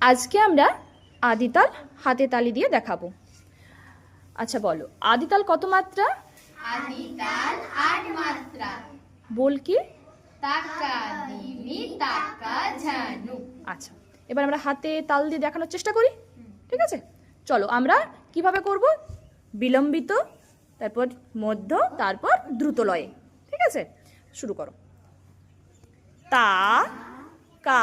আজকে আমরা আদিতাল হাতে তালি দিয়ে দেখাবো। আচ্ছা বলো আদিতাল কত মাত্রা? আদিতাল আট মাত্রা। বল কি? তাকা দিমি তাকা ঝানু। আচ্ছা এবার আমরা হাতে তাল দিয়ে দেখানোর চেষ্টা করি ঠিক আছে? চলো আমরা কীভাবে করব? বিলম্বিত তারপর মধ্য তারপর দ্রুত লয়ে ঠিক আছে? শুরু করো। তা কা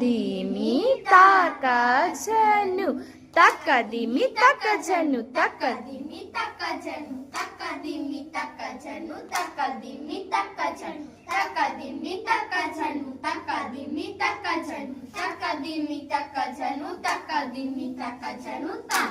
తకదిమి తకజను తకదిమి తకజను తకదిమి తకజను తకదిమి తకజను తకదిమి తకజను తకదిమి తకజను తకదిమి తకజను తకదిమి తకజను తకదిమి తకజను తా